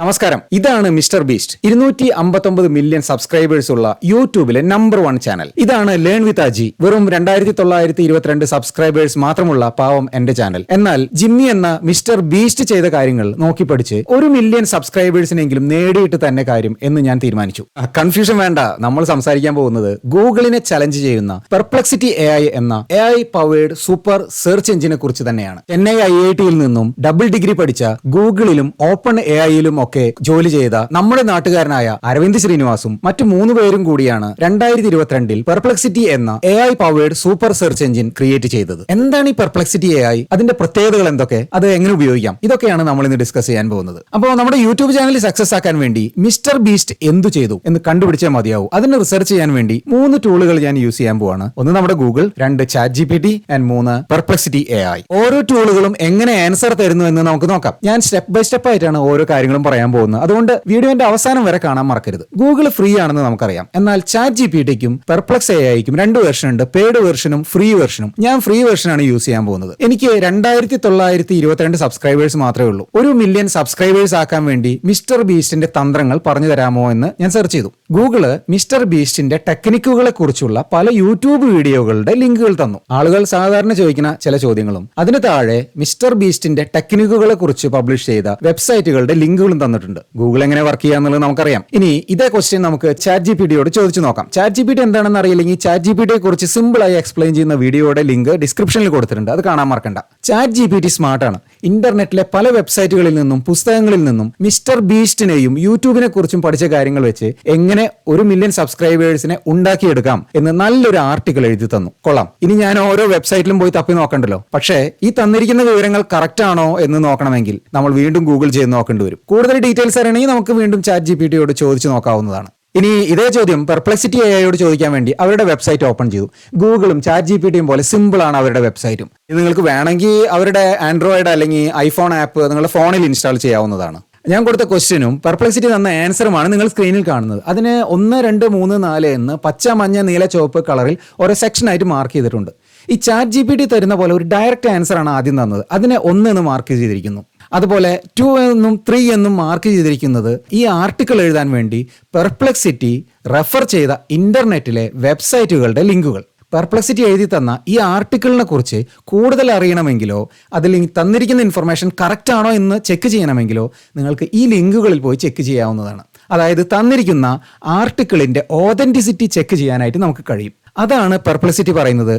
നമസ്കാരം. ഇതാണ് mister beast. ഇരുന്നൂറ്റി അമ്പത്തൊമ്പത് മില്യൺ സബ്സ്ക്രൈബേഴ്സ് ഉള്ള യൂട്യൂബിലെ നമ്പർ വൺ ചാനൽ ഇതാണ് ലേൺ വിത്ത് അജി. വെറും രണ്ടായിരത്തി തൊള്ളായിരത്തി ഇരുപത്തിരണ്ട് സബ്സ്ക്രൈബേഴ്സ് മാത്രമുള്ള പാവം എന്റെ ചാനൽ എന്നാൽ ജിമ്മി എന്ന മിസ്റ്റർ ബീസ്റ്റ് ചെയ്ത കാര്യങ്ങൾ നോക്കി പഠിച്ച് ഒരു മില്യൺ സബ്സ്ക്രൈബേഴ്സിനെങ്കിലും നേടിയിട്ട് തന്നെ കാര്യം എന്ന് ഞാൻ തീരുമാനിച്ചു. കൺഫ്യൂഷൻ വേണ്ട. നമ്മൾ സംസാരിക്കാൻ പോകുന്നത് ഗൂഗിളിനെ ചലഞ്ച് ചെയ്യുന്ന പെർപ്ലക്സിറ്റി എ ഐ എന്ന A I powered super search എഞ്ചിനെ കുറിച്ച് തന്നെയാണ്. ചെന്നൈ ഐ ഐ ടിയിൽ നിന്നും ഡബിൾ ഡിഗ്രി പഠിച്ച ഗൂഗിളിലും ഓപ്പൺ എ ഐയിലും ഒക്കെ ജോലി ചെയ്ത നമ്മുടെ നാട്ടുകാരനായ അരവിന്ദ് ശ്രീനിവാസും മറ്റു മൂന്ന് പേരും കൂടിയാണ് രണ്ടായിരത്തി ഇരുപത്തിരണ്ടിൽ പെർപ്ലക്സിറ്റി എന്ന A I powered super search engine create ചെയ്തത്. എന്താണ് ഈ പെർപ്ലക്സിറ്റി എ ഐ അതിന്റെ പ്രത്യേകതകൾ എന്തൊക്കെ? അത് എങ്ങനെ ഉപയോഗിക്കാം? ഇതൊക്കെയാണ് നമ്മൾ ഇന്ന് ഡിസ്കസ് ചെയ്യാൻ പോകുന്നത്. അപ്പോൾ നമ്മുടെ യൂട്യൂബ് ചാനൽ സക്സസ് ആക്കാൻ വേണ്ടി മിസ്റ്റർ ബീസ്റ്റ് എന്തു ചെയ്തു എന്ന് കണ്ടുപിടിച്ചാൽ മതിയാവും. അതിന് റിസർച്ച് ചെയ്യാൻ വേണ്ടി മൂന്ന് ടൂളുകൾ ഞാൻ യൂസ് ചെയ്യാൻ പോവാണ്. ഒന്ന് നമ്മുടെ ഗൂഗിൾ രണ്ട് chat G P T and മൂന്ന് പെർപ്ലക്സിറ്റി എ ഐ ഓരോ ടൂളുകളും എങ്ങനെ ആൻസർ തരുന്നു എന്ന് നമുക്ക് നോക്കാം. ഞാൻ സ്റ്റെപ്പ് ബൈ സ്റ്റെപ്പ് ആയിട്ടാണ് ഓരോ കാര്യങ്ങളും പറയാൻ പോകുന്നത്. അതുകൊണ്ട് വീഡിയോന്റെ അവസാനം വരെ കാണാൻ മറക്കരുത്. ഗൂഗിൾ ഫ്രീ ആണെന്ന് നമുക്കറിയാം. എന്നാൽ ചാറ്റ് ജി പി ടിക്കും പെർപ്ലക്സ് എ രണ്ട് വെർഷൻ ഉണ്ട്. പെയ്ഡ് വെർഷനും ഫ്രീ വെർഷനും ഞാൻ ഫ്രീ വെർഷനാണ് യൂസ് ചെയ്യാൻ പോകുന്നത്. എനിക്ക് രണ്ടായിരത്തി തൊള്ളായിരത്തി ഇരുപത്തിരണ്ട് സബ്സ്ക്രൈബേഴ്സ് മാത്രമേ ഉള്ളൂ. ഒരു മില്യൺ സബ്സ്ക്രൈബേഴ്സ് ആക്കാൻ വേണ്ടി മിസ്റ്റർ ബീസ്റ്റിന്റെ തന്ത്രങ്ങൾ പറഞ്ഞു തരാമോ എന്ന് ഞാൻ സെർച്ച് ചെയ്തു. ഗൂഗിൾ മിസ്റ്റർ ബീസ്റ്റിന്റെ ടെക്നിക്കുകളെ കുറിച്ചുള്ള പല യൂട്യൂബ് വീഡിയോകളുടെ ലിങ്കുകൾ തന്നു. ആളുകൾ സാധാരണ ചോദിക്കുന്ന ചില ചോദ്യങ്ങളും. അതിന് താഴെ മിസ്റ്റർ ബീസ്റ്റിന്റെ ടെക്നിക്കുകളെ കുറിച്ച് പബ്ലിഷ് ചെയ്ത വെബ്സൈറ്റുകളുടെ ലിങ്കുകളും തന്നിട്ടുണ്ട്. ഗൂഗിൾ എങ്ങനെ വർക്ക് ചെയ്യാന്നുള്ളത് നമുക്കറിയാം. ഇനി ഇതേ ക്വസ്റ്റ്യൻ നമുക്ക് ചാറ്റ് ജി പി ഡിയോട് ചോദിച്ചു നോക്കാം. ചാറ്റ് ജി പി ഡി എന്താണെന്ന് അറിയില്ലെങ്കിൽ ചാറ്റ് ജി പി ഡിയെ കുറിച്ച് സിമ്പിൾ ആയി എക്സ്പ്ലെയിൻ ചെയ്യുന്ന വീഡിയോയുടെ ലിങ്ക് ഡിസ്ക്രിപ്ഷനിൽ കൊടുത്തിട്ടുണ്ട്. അത് കാണാൻ മറക്കണ്ട. ചാറ്റ് ജി പി ടി സ്മാർട്ടാണ് ഇന്റർനെറ്റിലെ പല വെബ്സൈറ്റുകളിൽ നിന്നും പുസ്തകങ്ങളിൽ നിന്നും മിസ്റ്റർ ബീസ്റ്റിനെയും യൂട്യൂബിനെ കുറിച്ചും പഠിച്ച കാര്യങ്ങൾ വെച്ച് എങ്ങനെ ഒരു മില്യൺ സബ്സ്ക്രൈബേഴ്സിനെ ഉണ്ടാക്കിയെടുക്കാം എന്ന് നല്ലൊരു ആർട്ടിക്കിൾ എഴുതി തന്നു. കൊള്ളാം. ഇനി ഞാൻ ഓരോ വെബ്സൈറ്റിലും പോയി തപ്പി നോക്കണ്ടല്ലോ. പക്ഷേ ഈ തന്നിരിക്കുന്ന വിവരങ്ങൾ കറക്റ്റ് ആണോ എന്ന് നോക്കണമെങ്കിൽ നമ്മൾ വീണ്ടും ഗൂഗിൾ ചെയ്ത് നോക്കേണ്ടി വരും. കൂടുതൽ ഡീറ്റെയിൽസ് അറിയണമെങ്കിൽ നമുക്ക് വീണ്ടും ചാറ്റ് ജി പി ടിയോട് ചോദിച്ചു നോക്കാവുന്നതാണ്. ഇനി ഇതേ ചോദ്യം പെർപ്ലക്സിറ്റി എയോട് ചോദിക്കാൻ വേണ്ടി അവരുടെ വെബ്സൈറ്റ് ഓപ്പൺ ചെയ്തു. ഗൂഗിളും ചാറ്റ് ജി പി ടിയും പോലെ സിമ്പിളാണ് അവരുടെ വെബ്സൈറ്റും ഇത് നിങ്ങൾക്ക് വേണമെങ്കിൽ അവരുടെ ആൻഡ്രോയിഡ് അല്ലെങ്കിൽ ഐഫോൺ ആപ്പ് നിങ്ങളുടെ ഫോണിൽ ഇൻസ്റ്റാൾ ചെയ്യാവുന്നതാണ്. ഞാൻ കൊടുത്ത ക്വസ്റ്റ്യനും പെർപ്ലക്സിറ്റി തന്ന ആൻസറുമാണ് നിങ്ങൾ സ്ക്രീനിൽ കാണുന്നത്. അതിന് ഒന്ന് രണ്ട് മൂന്ന് നാല് എന്ന് പച്ച മഞ്ഞ നീല ചുവപ്പ് കളറിൽ ഓരോ സെക്ഷനായിട്ട് മാർക്ക് ചെയ്തിട്ടുണ്ട്. ഈ ചാറ്റ് ജി പി ടി തരുന്ന പോലെ ഒരു ഡയറക്റ്റ് ആൻസറാണ് ആദ്യം തന്നത്. അതിനെ ഒന്ന് എന്ന് മാർക്ക് ചെയ്തിരിക്കുന്നു. അതുപോലെ ടു എന്നും ത്രീ എന്നും മാർക്ക് ചെയ്തിരിക്കുന്നത് ഈ ആർട്ടിക്കിൾ എഴുതാൻ വേണ്ടി പെർപ്ലക്സിറ്റി റെഫർ ചെയ്ത ഇന്റർനെറ്റിലെ വെബ്സൈറ്റുകളുടെ ലിങ്കുകൾ. പെർപ്ലക്സിറ്റി എഴുതി തന്ന ഈ ആർട്ടിക്കിളിനെ കുറിച്ച് കൂടുതൽ അറിയണമെങ്കിലോ അതിൽ തന്നിരിക്കുന്ന ഇൻഫർമേഷൻ കറക്റ്റ് ആണോ എന്ന് ചെക്ക് ചെയ്യണമെങ്കിലോ നിങ്ങൾക്ക് ഈ ലിങ്കുകളിൽ പോയി ചെക്ക് ചെയ്യാവുന്നതാണ്. അതായത് തന്നിരിക്കുന്ന ആർട്ടിക്കിളിന്റെ ഓതന്റിസിറ്റി ചെക്ക് ചെയ്യാനായിട്ട് നമുക്ക് കഴിയും. അതാണ് പെർപ്ലക്സിറ്റി പറയുന്നത്.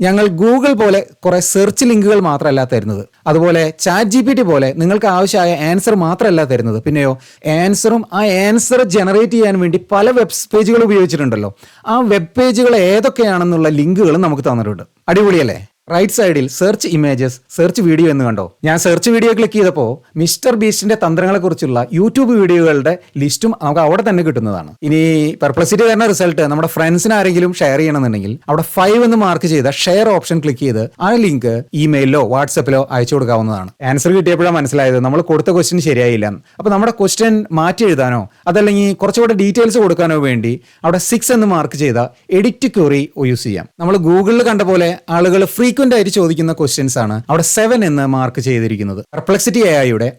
ഞങ്ങൾ ഗൂഗിൾ പോലെ കുറെ സെർച്ച് ലിങ്കുകൾ മാത്രമല്ല തരുന്നത്. അതുപോലെ ചാറ്റ് ജി പി ടി പോലെ നിങ്ങൾക്ക് ആവശ്യമായ ആൻസർ മാത്രമല്ല തരുന്നത്. പിന്നെയോ ആൻസറും ആ ആൻസർ ജനറേറ്റ് ചെയ്യാൻ വേണ്ടി പല വെബ് പേജുകൾ ഉപയോഗിച്ചിട്ടുണ്ടല്ലോ. ആ വെബ് പേജുകൾ ഏതൊക്കെയാണെന്നുള്ള ലിങ്കുകളും നമുക്ക് തന്നിട്ടുണ്ട്. അടിപൊളിയല്ലേ? റൈറ്റ് സൈഡിൽ സെർച്ച് ഇമേജസ് സെർച്ച് വീഡിയോ എന്ന് കണ്ടോ? ഞാൻ സെർച്ച് വീഡിയോ ക്ലിക്ക് ചെയ്തപ്പോൾ മിസ്റ്റർ ബീസ്റ്റിന്റെ തന്ത്രങ്ങളെ കുറിച്ചുള്ള യൂട്യൂബ് വീഡിയോകളുടെ ലിസ്റ്റും നമുക്ക് അവിടെ തന്നെ കിട്ടുന്നതാണ്. ഇനി പെർപ്ലസിറ്റി തരുന്ന റിസൾട്ട് നമ്മുടെ ഫ്രണ്ട്സിന് ആരെങ്കിലും ഷെയർ ചെയ്യണമെന്നുണ്ടെങ്കിൽ അവിടെ ഫൈവ് എന്ന് മാർക്ക് ചെയ്ത ഷെയർ ഓപ്ഷൻ ക്ലിക്ക് ചെയ്ത് ആ ലിങ്ക് ഇമെയിലോ വാട്സപ്പിലോ അയച്ചു കൊടുക്കാവുന്നതാണ്. ആൻസർ കിട്ടിയപ്പോഴാണ് മനസ്സിലായത് നമ്മൾ കൊടുത്ത ക്വസ്റ്റ്യൻ ശരിയായില്ല അപ്പോൾ നമ്മുടെ ക്വസ്റ്റ്യൻ മാറ്റി എഴുതാനോ അതല്ലെങ്കിൽ കുറച്ചുകൂടെ ഡീറ്റെയിൽസ് കൊടുക്കാനോ വേണ്ടി അവിടെ സിക്സ് എന്ന് മാർക്ക് ചെയ്ത എഡിറ്റ് ക്യൂറി യൂസ് ചെയ്യാം. നമ്മൾ ഗൂഗിളിൽ കണ്ട പോലെ ആളുകൾ ഫ്രീക്വന്റ് ആയിട്ട് ചോദിക്കുന്ന ക്വസ്റ്റ്യൻസ് ആണ് അവിടെ സെവൻ എന്ന് മാർക്ക് ചെയ്തിരിക്കുന്നത്. പെർപ്ലക്സിറ്റി എ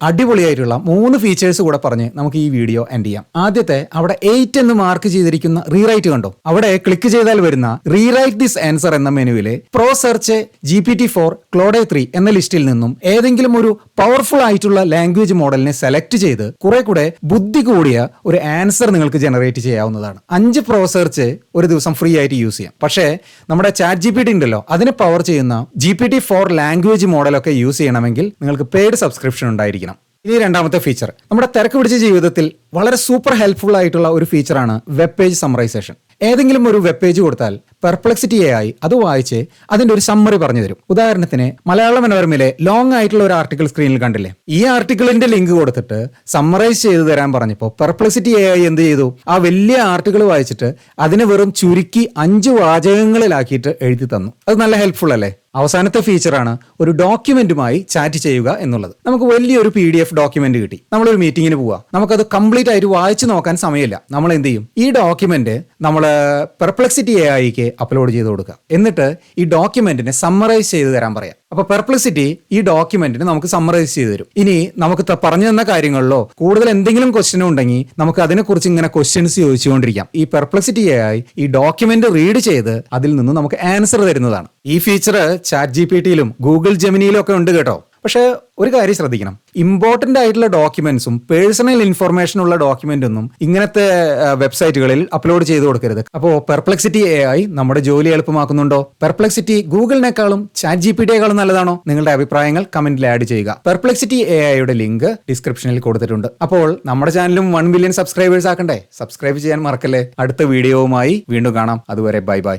അടിപൊളിയായിട്ടുള്ള മൂന്ന് ഫീച്ചേഴ്സ് കൂടെ പറഞ്ഞ് നമുക്ക് ഈ വീഡിയോ എൻഡ് ചെയ്യാം. ആദ്യത്തെ അവിടെ എയ്റ്റ് എന്ന് മാർക്ക് ചെയ്തിരിക്കുന്ന റീറൈറ്റ് കണ്ടോ? അവിടെ ക്ലിക്ക് ചെയ്താൽ വരുന്ന റീറൈറ്റ് ദിസ് ആൻസർ എന്ന മെനുവിലെ pro search G P T four Claude three എന്ന ലിസ്റ്റിൽ നിന്നും ഏതെങ്കിലും ഒരു പവർഫുൾ ആയിട്ടുള്ള ലാംഗ്വേജ് മോഡലിനെ സെലക്ട് ചെയ്ത് കുറെ കൂടെ ബുദ്ധി കൂടിയ ഒരു ആൻസർ നിങ്ങൾക്ക് ജനറേറ്റ് ചെയ്യാവുന്നതാണ്. അഞ്ച് പ്രോ സെർച്ച് ഒരു ദിവസം ഫ്രീ ആയിട്ട് യൂസ് ചെയ്യാം. പക്ഷേ നമ്മുടെ ചാറ്റ് ജി പി ടി ഉണ്ടല്ലോ അതിനെ പവർ ചെയ്യുന്ന G P T four language മോഡലൊക്കെ യൂസ് ചെയ്യണമെങ്കിൽ നിങ്ങൾക്ക് പെയ്ഡ് സബ്സ്ക്രിപ്ഷൻ ഉണ്ടായിരിക്കണം. ഇനി രണ്ടാമത്തെ ഫീച്ചർ നമ്മുടെ തിരക്ക് പിടിച്ച ജീവിതത്തിൽ വളരെ സൂപ്പർ ഹെൽപ്ഫുൾ ആയിട്ടുള്ള ഒരു ഫീച്ചറാണ് വെബ് പേജ് സമ്മറൈസേഷൻ ഏതെങ്കിലും ഒരു വെബ് പേജ് കൊടുത്താൽ പെർപ്ലക്സിറ്റി ആയി അത് വായിച്ച് അതിന്റെ ഒരു സമ്മറി പറഞ്ഞു തരും. ഉദാഹരണത്തിന് മലയാള മനോരമയിലെ ലോങ് ആയിട്ടുള്ള ഒരു ആർട്ടിക്കിൾ സ്ക്രീനിൽ കണ്ടില്ലേ? ഈ ആർട്ടിക്കിളിന്റെ ലിങ്ക് കൊടുത്തിട്ട് സമ്മറൈസ് ചെയ്തു തരാൻ പറഞ്ഞപ്പോൾ പെർപ്ലക്സിറ്റി ആയി എന്ത് ചെയ്തു? ആ വലിയ ആർട്ടിക്കിൾ വായിച്ചിട്ട് അതിനെ വെറും ചുരുക്കി അഞ്ച് വാചകങ്ങളിലാക്കിയിട്ട് എഴുതി തന്നു. അത് നല്ല ഹെൽപ്ഫുൾ അല്ലേ? അവസാനത്തെ ഫീച്ചറാണ് ഒരു ഡോക്യുമെന്റുമായി ചാറ്റ് ചെയ്യുക എന്നുള്ളത്. നമുക്ക് വലിയൊരു പി ഡി എഫ് ഡോക്യുമെന്റ് കിട്ടി. നമ്മൾ ഒരു മീറ്റിങ്ങിന് പോവാം. നമുക്കത് കംപ്ലീറ്റ് ആയിട്ട് വായിച്ചു നോക്കാൻ സമയമില്ല. നമ്മൾ എന്ത് ചെയ്യും? ഈ ഡോക്യുമെന്റ് നമ്മൾ പെർപ്ലക്സിറ്റി എ ഐക്ക് അപ്ലോഡ് ചെയ്ത് കൊടുക്കുക. എന്നിട്ട് ഈ ഡോക്യുമെന്റിനെ സമ്മറൈസ് ചെയ്ത് തരാൻ പറയാം. അപ്പൊ പെർപ്ലസിറ്റി ഈ ഡോക്യുമെന്റിന് നമുക്ക് സമ്മറൈസ് ചെയ്തു തരും. ഇനി നമുക്ക് പറഞ്ഞു തന്ന കാര്യങ്ങളിലോ കൂടുതൽ എന്തെങ്കിലും ക്വസ്റ്റ്യൻ ഉണ്ടെങ്കിൽ നമുക്ക് അതിനെക്കുറിച്ച് ഇങ്ങനെ ക്വസ്റ്റ്യൻസ് ചോദിച്ചുകൊണ്ടിരിക്കാം. ഈ പെർപ്ലസിറ്റിയായി ഈ ഡോക്യുമെന്റ് റീഡ് ചെയ്ത് അതിൽ നിന്ന് നമുക്ക് ആൻസർ തരുന്നതാണ്. ഈ ഫീച്ചർ ചാറ്റ് ജി പി ടിയിലും ഗൂഗിൾ ജെമിനിയിലും ഒക്കെ ഉണ്ട് കേട്ടോ. പക്ഷേ ഒരു കാര്യം ശ്രദ്ധിക്കണം. ഇമ്പോർട്ടന്റ് ആയിട്ടുള്ള ഡോക്യുമെന്റ്സും പേഴ്സണൽ ഇൻഫർമേഷൻ ഉള്ള ഡോക്യുമെന്റൊന്നും ഇങ്ങനത്തെ വെബ്സൈറ്റുകളിൽ അപ്ലോഡ് ചെയ്ത് കൊടുക്കരുത്. അപ്പോൾ പെർപ്ലക്സിറ്റി എ ആയി നമ്മുടെ ജോലി എളുപ്പമാക്കുന്നുണ്ടോ? പെർപ്ലക്സിറ്റി ഗൂഗിളിനേക്കാളും ചാറ്റ് ജി പി നല്ലതാണോ? നിങ്ങളുടെ അഭിപ്രായങ്ങൾ കമന്റിൽ ആഡ് ചെയ്യുക. പെർപ്ലക്സിറ്റി എ ഐയുടെ ലിങ്ക് ഡിസ്ക്രിപ്ഷനിൽ കൊടുത്തിട്ടുണ്ട്. അപ്പോൾ നമ്മുടെ ചാനലും വൺ മില്യൺ സബ്സ്ക്രൈബേഴ്സ് ആക്കണ്ടേ സബ്സ്ക്രൈബ് ചെയ്യാൻ മറക്കല്ലേ? അടുത്ത വീഡിയോവുമായി വീണ്ടും കാണാം. അതുവരെ ബൈ ബൈ.